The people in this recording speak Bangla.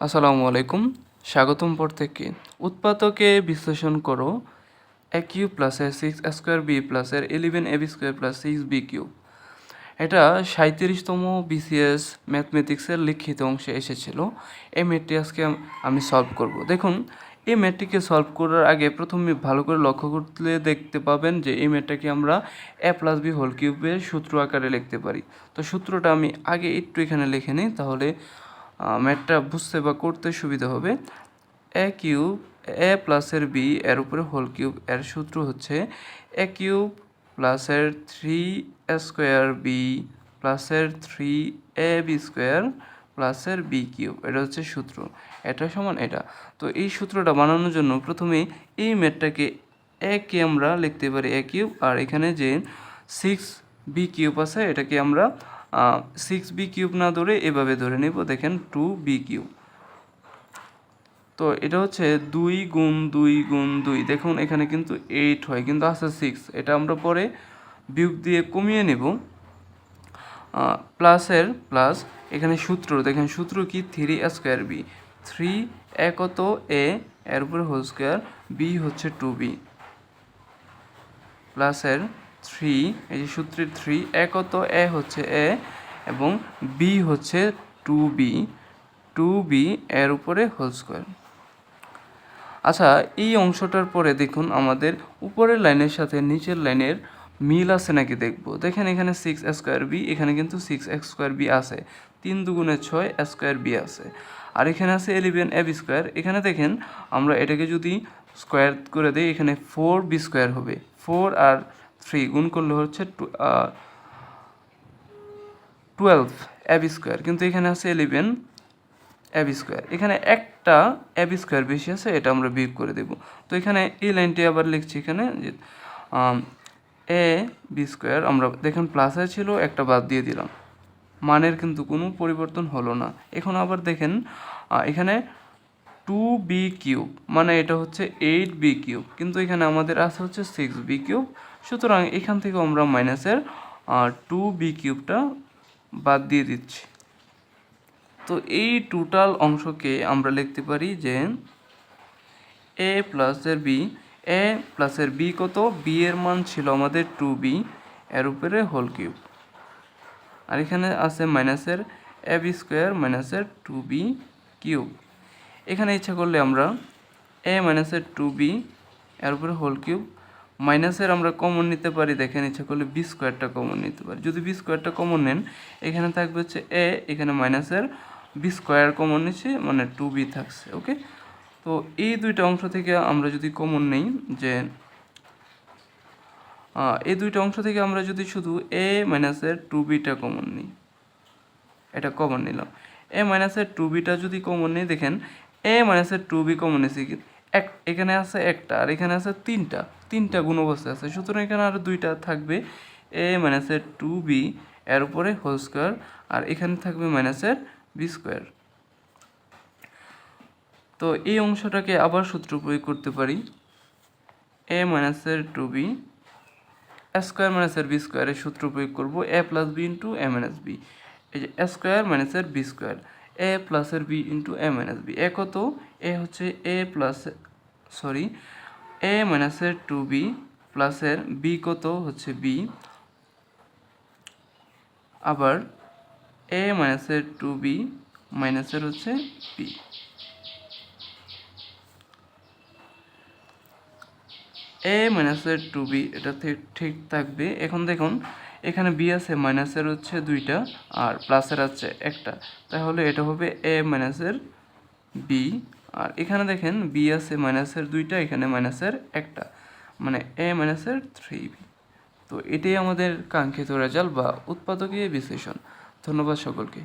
আসসালামু আলাইকুম। স্বাগতম পর থেকে উৎপাদকে বিশ্লেষণ করো। এ কিউ প্লাসের সিক্স স্কোয়ার বি প্লাসের eleven a b square plus six b cube. এটা সাঁত্রিশতম বিসিএস ম্যাথমেটিক্সের লিখিত অংশে এসেছিল। এই আজকে আমি সলভ করব। দেখুন, এই ম্যাথটিকে সলভ করার আগে প্রথমে ভালো করে লক্ষ্য করলে দেখতে পাবেন যে এই ম্যাথটাকে আমরা এ প্লাস বি হোল কিউবের সূত্র আকারে লিখতে পারি। তো সূত্রটা আমি আগে একটু এখানে লিখে নিই, তাহলে ম্যাথটা বুঝতে বা করতে সুবিধা হবে। এ কিউব এ প্লাসের বি এর উপরে হোল কিউব এর সূত্র হচ্ছে এ কিউব প্লাসের থ্রি এ স্কোয়ার বি প্লাসের থ্রি এ বি স্কোয়ার প্লাসের বি কিউব এটা হচ্ছে সূত্র। এটা সমান এটা। তো এই সূত্রটা বানানোর জন্য প্রথমে এই ম্যাথটাকে একে আমরা লিখতে পারি এ কিউব আর এখানে যে সিক্স বি কিউব আছে, এটাকে আমরা সিক্স বি কিউব না ধরে এভাবে ধরে নেব, দেখেন টু বি কিউব তো এটা হচ্ছে দুই গুণ দুই গুণ দুই। দেখুন, এখানে কিন্তু এইট হয়, কিন্তু আছে সিক্স এটা আমরা পরে বিয়োগ দিয়ে কমিয়ে নেব। প্লাসের প্লাস এখানে সূত্র, দেখেন সূত্র কি? Three square b three a কত? এ এর হোল স্কোয়ার বি হচ্ছে টু বি প্লাসের থ্রি, এই যে সূত্রের থ্রি, এ কত? এ হচ্ছে এ এবং বি হচ্ছে টু বি। টু বি এর উপরে হোল স্কোয়ার। আচ্ছা এই অংশটার পরে দেখুন আমাদের উপরের লাইনের সাথে নিচের লাইনের মিল আছে নাকি দেখব? দেখেন এখানে সিক্স স্কোয়ার বি এখানে কিন্তু সিক্স এক্স স্কোয়ার বি আছে। তিন দুগুণে ছয় স্কোয়ার বি আছে। আর এখানে আছে এলিভেন এ বি স্কোয়ার এখানে দেখেন আমরা এটাকে যদি স্কোয়ার করে দিই, এখানে ফোর বি স্কোয়ার হবে। ফোর আর থ্রি গুণ করলে হচ্ছে টুয়েলভ এ বি স্কোয়ার কিন্তু এখানে আছে এলিভেন এ বি স্কোয়ার এখানে একটা এ বি স্কোয়ার বেশি আছে, এটা আমরা বিয়োগ করে দেব। তো এখানে এই লাইনটি আবার লিখছি এখানে যে এ বি স্কোয়ার আমরা দেখেন প্লাসে ছিল, একটা বাদ দিয়ে দিলাম। মানের কিন্তু কোনো পরিবর্তন হলো না। এখন আবার দেখেন এখানে টু বি কিউব মানে এটা হচ্ছে এইট বি কিউব কিন্তু এখানে আমাদের আছে হচ্ছে সিক্স বি কিউব সুতরাং এখান থেকে আমরা মাইনাসের টু বি কিউবটা বাদ দিয়ে দিচ্ছি। তো এই টোটাল অংশকে আমরা লিখতে পারি যে এ প্লাসের বি এ প্লাসের বি কত? বি এর মান ছিল আমাদের টু বি এর উপরে হোল কিউব আর এখানে আছে মাইনাসের এ বি স্কোয়ার মাইনাসের টু বি কিউব এখানে ইচ্ছা করলে আমরা এ মাইনাসের টু বি এর উপরে হোল কিউব মাইনাসের আমরা কমন নিতে পারি। দেখেন, ইচ্ছা করলে বি স্কোয়ারটা কমন নিতে পারি। যদি বি স্কোয়ারটা কমন নেন, এখানে থাকবে হচ্ছে এ এখানে মাইনাসের বি স্কোয়ার কমন নিচ্ছে মানে টু বি থাকছে ওকে তো এই দুইটা অংশ থেকে আমরা যদি কমন নেই, যে এই দুইটা অংশ থেকে আমরা যদি শুধু এ মাইনাসের টু বিটা কমন নিই, এটা কমন নিলাম। এ মাইনাসের টু বিটা যদি কমন নিই, দেখেন এ মাইনাসের টু বি কমন নিয়েছি কি এক, এখানে আছে একটা, আর এখানে আছে তিনটা তিনটা গুণ অবস্থায় আছে। সুতরাং এখানে আরও দুইটা থাকবে। এ মাইনাসের টু বি এর উপরে হোল স্কোয়ার আর এখানে থাকবে মাইনাসের বি স্কোয়ার তো এই অংশটাকে আবার সূত্র প্রয়োগ করতে পারি। এ মাইনাসের টু বি স্কোয়ার মাইনাসের বি স্কোয়ারের সূত্র প্রয়োগ করব। A plus b into a minus b এই যে স্কোয়ার মাইনাসের বি স্কোয়ার এ প্লাসের b into a minus b a কত? এ হচ্ছে এ প্লাস সরি এ মাইনাসের টু বি প্লাসের বি কত? হচ্ছে বি আবার এ মাইনাসের টু বি মাইনাসের হচ্ছে বি এ মাইনাসের টু বি এটা ঠিক- থাকবে। এখন দেখুন এখানে বি আছে, মাইনাসের হচ্ছে দুইটা, আর প্লাসের আছে একটা। তাহলে এটা হবে এ মাইনাসের বি আর এখানে দেখেন বি আছে মাইনাসের দুইটা, এখানে মাইনাসের একটা। মানে এ মাইনাসের থ্রি বি তো এটাই আমাদের কাঙ্ক্ষিত রেজাল্ট বা উৎপাদকীয় বিশ্লেষণ। ধন্যবাদ সকলকে।